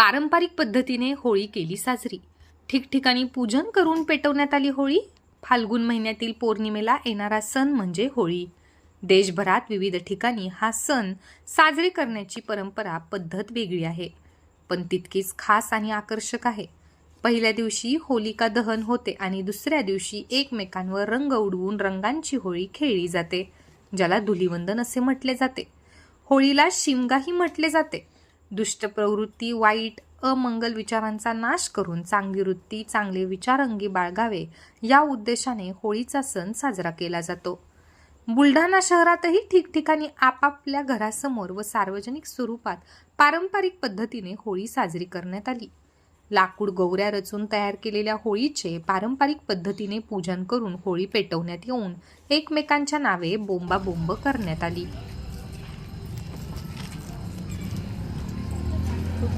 पारंपरिक पद्धतीने होळी केली साजरी. ठिकठिकाणी पूजन करून पेटवण्यात आली होळी. फाल्गुन महिन्यातील पौर्णिमेला येणारा सण म्हणजे होळी. देशभरात विविध ठिकाणी हा सण साजरी करण्याची परंपरा पद्धत वेगळी आहे. पण तितकीच खास आणि आकर्षक आहे. पहिल्या दिवशी होलिका दहन होते आणि दुसऱ्या दिवशी एकमेकांवर रंग उडवून रंगांची होळी खेळली जाते ज्याला धुलिवंदन असे म्हटले जाते. होळीला शिमगाही म्हटले जाते. दुष्ट प्रवृत्ती वाईट अमंगल विचारांचा नाश करून चांगली वृत्ती चांगले विचार अंगी बाळगावे या उद्देशाने होळीचा सण साजरा केला जातो. बुलढाणा शहरातही ठिकठिकाणी आपापल्या घरासमोर व सार्वजनिक स्वरूपात पारंपरिक पद्धतीने होळी साजरी करण्यात आली. लाकूड गौऱ्या रचून तयार केलेल्या होळीचे पारंपरिक पद्धतीने पूजन करून होळी पेटवण्यात येऊन एकमेकांच्या नावे बोंबाबोंब करण्यात आली.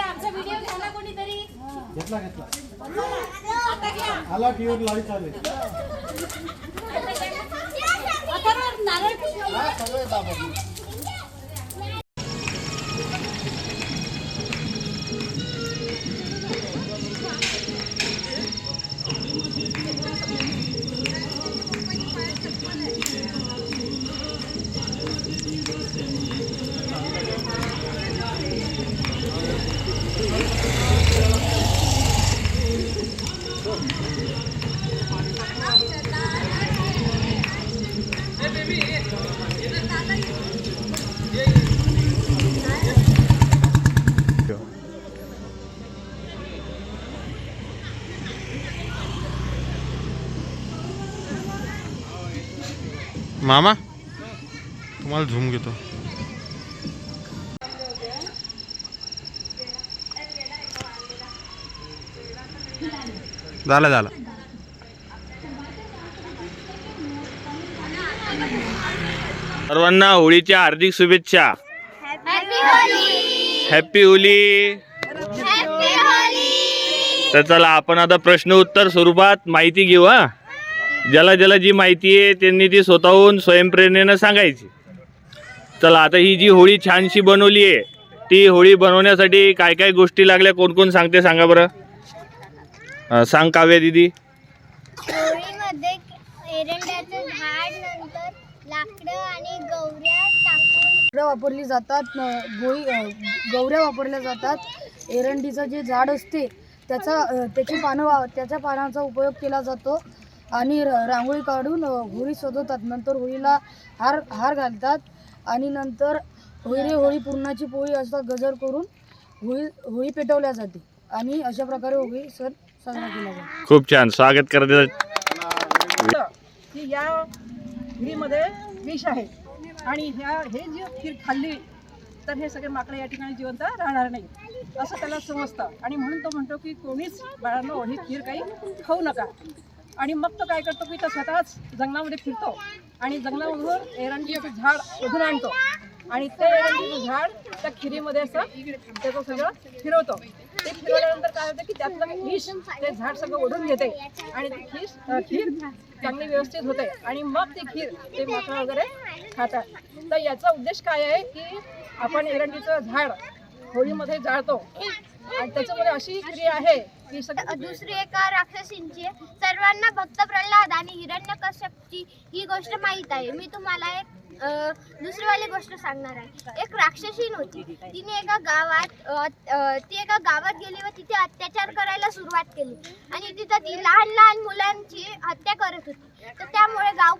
आमचा व्हिडिओ घ्यायला कोणीतरी? घेतला घेतला. आला टीव्हीवर लाईव्ह चालू नारळ मामा तुम्हाला झूम घेतो. झालं झालं. सर्वांना होळीच्या हार्दिक शुभेच्छा. हॅपी होली तर चला आपण आता प्रश्न उत्तर स्वरूपात माहिती घेऊ हा. ज्याला ज्याला जी माहिती आहे त्यांनी ती स्वतःहून स्वयंप्रेरणेनं सांगायची. चला आता ही जी होळी छानशी बनवली आहे ती होळी बनवण्यासाठी काय काय गोष्टी लागल्या कोण कोण सांगते सांगा बरं. सांग काव्या दिदी. होळीमध्ये एरंड्याचं झाड नंतर लाकडं आणि गौऱ्या टाकून वापरली जातात न- गोळी अ, गौऱ्या वापरल्या जातात. एरंडीचं जे झाड असते त्याचा अ, त्याची पानं वा त्याच्या पानांचा उपयोग केला जातो आणि र- रांगोळी काढून अ, होळी सजवतात. नंतर होळीला हार हार घालतात आणि नंतर होळी रे होळी पूर्णाची पोळी असा गजर करून होळी होळी पेटवल्या जाते आणि अशा प्रकारे होळी सण साजरा केला जातो. खूप छान. स्वागत करत की या खिरीमध्ये विष आहे. आणि ह्या हे जी खीर खाल्ली तर हे सगळे माकडे या ठिकाणी जिवंत राहणार नाही. असं त्याला समजतं. आणि म्हणून तो म्हणतो की कोणीच बाळांनो ही खीर काही खाऊ नका. आणि मग तो काय करतो की तो स्वतःच जंगलामध्ये फिरतो. आणि जंगलामधून एरंडीचं झाड शोधून आणतो. आणि ते एरंडीचं झाड त्या खिरीमध्ये असं त्याचं सगळं फिरवतो. ते फिरवल्यानंतर काय होतं की त्यातलं खीस ते झाड सगळं ओढून घेते आणि ती खीर खीर चांगली व्यवस्थित होते. आणि मग ती खीर ते माकड वगैरे खातात. तर याचा उद्देश काय आहे की आपण एरंडीचं झाड होळीमध्ये जाळतो. आणि त्याच्यामध्ये अशी क्रिया आहे की दुसरी एका राक्षसींची आहे. सर्वांना भक्त प्रल्हाद आणि हिरण्यकश्यपची ही गोष्ट माहीत आहे. मी तुम्हाला एक दुसरीवाली गोष्ट सांगणार आहे. एक राक्षसीन होती. तिने एका गावात ती एका गावात गेली व तिथे अत्याचार करायला सुरुवात केली. आणि तिथं ती लहान लहान मुलांची हत्या करत होती. तर त्यामुळे गाव